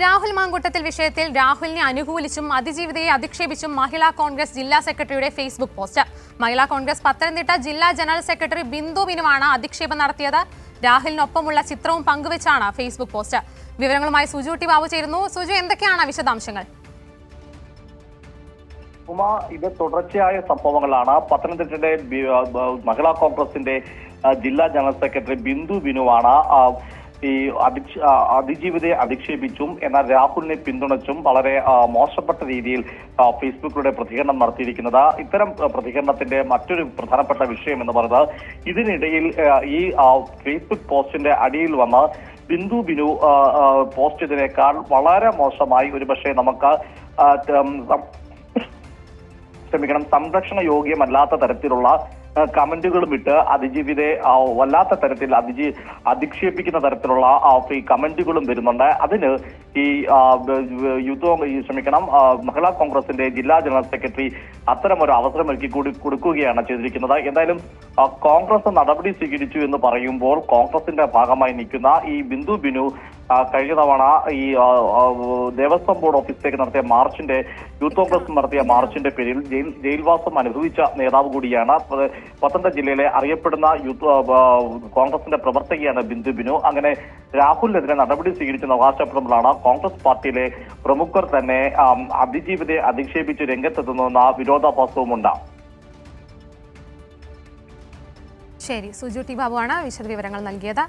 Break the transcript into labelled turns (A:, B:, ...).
A: രാഹുൽ മാങ്കൂട്ടത്തിൽ വിഷയത്തിൽ രാഹുലിനെ അനുകൂലിച്ചും അതിജീവിതയെ അധിക്ഷേപിച്ചും മഹിളാ കോൺഗ്രസ് ജില്ലാ സെക്രട്ടറിയുടെ ഫേസ്ബുക്ക് പോസ്റ്റ്. മഹിളാ കോൺഗ്രസ് പത്തനംതിട്ട ജില്ലാ ജനറൽ സെക്രട്ടറി ബിന്ദു ബിനുവാണ് അധിക്ഷേപം നടത്തിയത്. രാഹുലിനൊപ്പമുള്ള ചിത്രവും പങ്കുവെച്ചാണ് ഫേസ്ബുക്ക് പോസ്റ്റ്. വിവരങ്ങളുമായി സുജു ടി ബാബു ചേരുന്നു. സുജു എന്തൊക്കെയാണ് വിശദാംശങ്ങൾ?
B: ഉമ ഇത് തുടർച്ചയായ സംഭവങ്ങളാണ്. പത്തനംതിട്ടയുടെ മഹിളാ കോൺഗ്രസിന്റെ ജില്ലാ ജനറൽ സെക്രട്ടറി ബിന്ദു ബിനുവാണ് ഈ അധിക്ഷ- അതിജീവിതയെ അധിക്ഷേപിച്ചും എന്നാൽ രാഹുലിനെ പിന്തുണച്ചും വളരെ മോശപ്പെട്ട രീതിയിൽ ഫേസ്ബുക്കിലൂടെ പ്രതികരണം നടത്തിയിരിക്കുന്നത്. ഇത്തരം പ്രതികരണത്തിന്റെ മറ്റൊരു പ്രധാനപ്പെട്ട വിഷയം എന്ന് പറയുന്നത് ഇതിനിടയിൽ ഈ ഫേസ്ബുക്ക് പോസ്റ്റിന്റെ അടിയിൽ വന്ന ബിന്ദു ബിനു പോസ്റ്റ് ചെയ്തതിനേക്കാൾ വളരെ മോശമായി ഒരുപക്ഷെ നമുക്ക് ശ്രമിക്കണം സംരക്ഷണ യോഗ്യമല്ലാത്ത തരത്തിലുള്ള കമന്റുകളും ഇട്ട് അതിജീവിതെ വല്ലാത്ത തരത്തിൽ അതിജീ അധിക്ഷേപിക്കുന്ന തരത്തിലുള്ള ഈ കമന്റുകളും വരുന്നുണ്ട്. അതിന് ഈ യൂത്ത് ക്ഷമിക്കണം മഹിളാ കോൺഗ്രസിന്റെ ജില്ലാ ജനറൽ സെക്രട്ടറി അത്തരം ഒരു അവസരം ഒരുക്കി കൂടി കൊടുക്കുകയാണ് ചെയ്തിരിക്കുന്നത്. എന്തായാലും കോൺഗ്രസ് നടപടി സ്വീകരിച്ചു എന്ന് പറയുമ്പോൾ കോൺഗ്രസിന്റെ ഭാഗമായി നിൽക്കുന്ന ഈ ബിന്ദു ബിനു കഴിഞ്ഞ തവണ ഈ ദേവസ്വം ബോർഡ് ഓഫീസിലേക്ക് നടത്തിയ മാർച്ചിന്റെ യൂത്ത് കോൺഗ്രസ് നടത്തിയ മാർച്ചിന്റെ പേരിൽ ജയിൽ ജയിൽവാസം അനുഭവിച്ച നേതാവ് കൂടിയാണ്. പത്തനംതിട്ട ജില്ലയിലെ അറിയപ്പെടുന്ന യൂത്ത് കോൺഗ്രസിന്റെ പ്രവർത്തകയാണ് ബിന്ദു ബിനു. അങ്ങനെ രാഹുലിനെതിരെ നടപടി സ്വീകരിച്ചെന്ന് അവകാശപ്പെടുമ്പോഴാണ് കോൺഗ്രസ് പാർട്ടിയിലെ പ്രമുഖർ തന്നെ അതിജീവിതയെ അധിക്ഷേപിച്ച് രംഗത്തെത്തുന്നുവെന്ന വിരോധാഭാസവും ഉണ്ടാകും
A: ശരി സുജു ടി ബാബുവാണ് വിശദവിവരങ്ങൾ നൽകിയത്.